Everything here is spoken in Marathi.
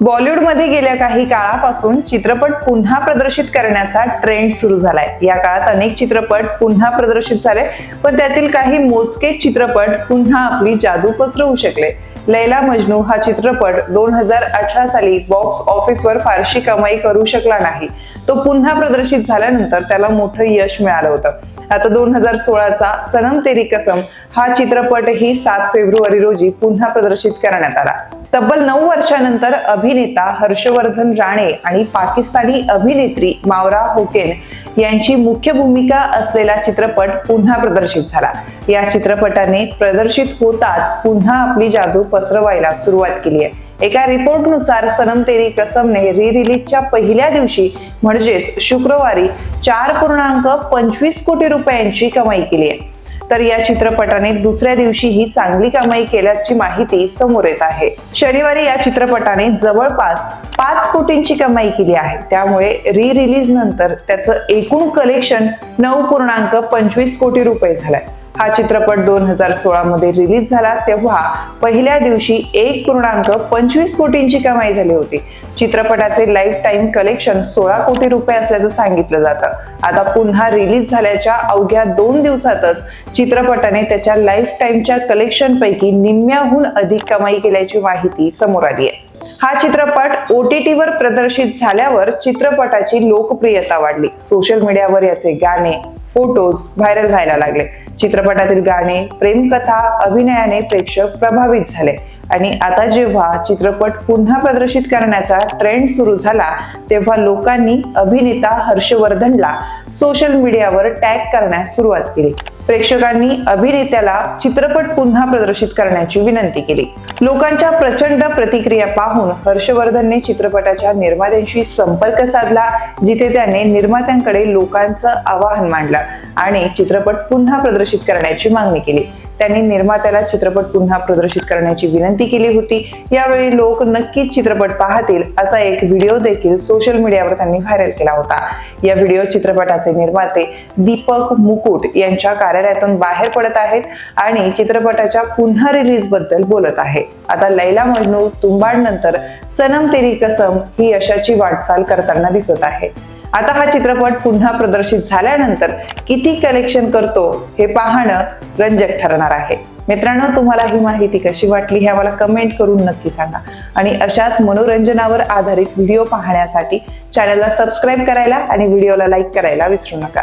बॉलिवूडमध्ये गेल्या काही काळापासून चित्रपट पुन्हा प्रदर्शित करण्याचा ट्रेंड सुरू झालाय. या काळात अनेक चित्रपट पुन्हा प्रदर्शित झाले पण त्यातील काही मोजके चित्रपट पुन्हा आपली जादू पसरवू शकले. लैला मजनू हा चित्रपट दोन हजार अठरा साली बॉक्स ऑफिसवर फारशी कमाई करू शकला नाही. तो पुन्हा प्रदर्शित झाल्यानंतर त्याला मोठं यश मिळालं होतं. आता दोन हजार सोळाचा सनम तेरी कसम हा चित्रपटही सात फेब्रुवारी रोजी पुन्हा प्रदर्शित करण्यात आला. तब्बल नऊ वर्षानंतर अभिनेता हर्षवर्धन राणे आणि पाकिस्तानी अभिनेत्री मावरा होकेन यांची मुख्य भूमिका असलेला चित्रपट पुन्हा प्रदर्शित झाला. या चित्रपटाने प्रदर्शित होताच पुन्हा आपली जादू पसरवायला सुरुवात केली आहे. एका रिपोर्टनुसार सनम तेरी कसमने री रिलीजच्या पहिल्या दिवशी म्हणजेच शुक्रवारी चार पूर्णांक पंचवीस कोटी रुपयांची कमाई केली आहे. तर या चित्रपटाने दुसऱ्या दिवशीही चांगली कमाई केल्याची माहिती समोर येत आहे. शनिवारी या चित्रपटाने जवळपास पाच कोटींची कमाई केली आहे. त्यामुळे री रिलीज नंतर त्याचं एकूण कलेक्शन नऊ पूर्णांक पंचवीस कोटी रुपये झालंय. हा चित्रपट दोन हजार सोळा मध्ये रिलीज झाला तेव्हा पहिल्या दिवशी एक पूर्णांक पंचवीस कोटींची कमाई झाली होती. चित्रपटाचे लाईफ टाईम कलेक्शन सोळा कोटी रुपये असल्याचं सांगितलं जातं. आता पुन्हा रिलीज झाल्याच्या अवघ्या दोन दिवसातच चित्रपटाने त्याच्या लाईफ टाईमच्या कलेक्शन पैकी निम्म्याहून अधिक कमाई केल्याची माहिती समोर आली आहे. हा चित्रपट ओ टी टीवर प्रदर्शित झाल्यावर चित्रपटाची लोकप्रियता वाढली. सोशल मीडियावर याचे गाणे फोटोज व्हायरल व्हायला लागले. चित्रपटातील गाणे प्रेमकथा अभिनयाने प्रेक्षक प्रभावित झाले. आणि आता जेव्हा चित्रपट पुन्हा प्रदर्शित करण्याचा ट्रेंड सुरू झाला तेव्हा लोकांनी अभिनेता हर्षवर्धनला सोशल मीडियावर टॅग करण्यास सुरुवात केली. प्रेक्षकांनी अभिनेत्याला चित्रपट पुन्हा प्रदर्शित करण्याची विनंती केली. लोकांच्या प्रचंड प्रतिक्रिया पाहून हर्षवर्धनने चित्रपटाच्या निर्मात्यांशी संपर्क साधला जिथे त्याने निर्मात्यांकडे लोकांचं आवाहन मांडलं आणि चित्रपट पुन्हा प्रदर्शित करण्याची मागणी केली. त्यांनी निर्मात्याला चित्रपट पुन्हा प्रदर्शित करण्याची विनंती केली होती. यावेळी लोक नक्कीच चित्रपट पाहतील असा एक व्हिडिओ देखील सोशल मीडियावर त्यांनी व्हायरल केला होता. या व्हिडिओ चित्रपटाचे निर्माते दीपक मुकुट यांच्या कार्यालयातून बाहेर पडत आहेत आणि चित्रपटाच्या पुन्हा रिलीजबद्दल बोलत आहे आता लैला मजनू तुंबाड नंतर सनम तेरी कसम ही यशाची वाटचाल करताना दिसत आहे आता हा चित्रपट पुन्हा प्रदर्शित झाल्यानंतर किती कलेक्शन करतो हे पाहणं रंजक ठरणार आहे. मित्रांनो तुम्हाला ही माहिती कशी वाटली हे आम्हाला कमेंट करून नक्की सांगा. आणि अशाच मनोरंजनावर आधारित व्हिडिओ पाहण्यासाठी चॅनलला सबस्क्राईब करायला आणि व्हिडिओला लाईक करायला विसरू नका.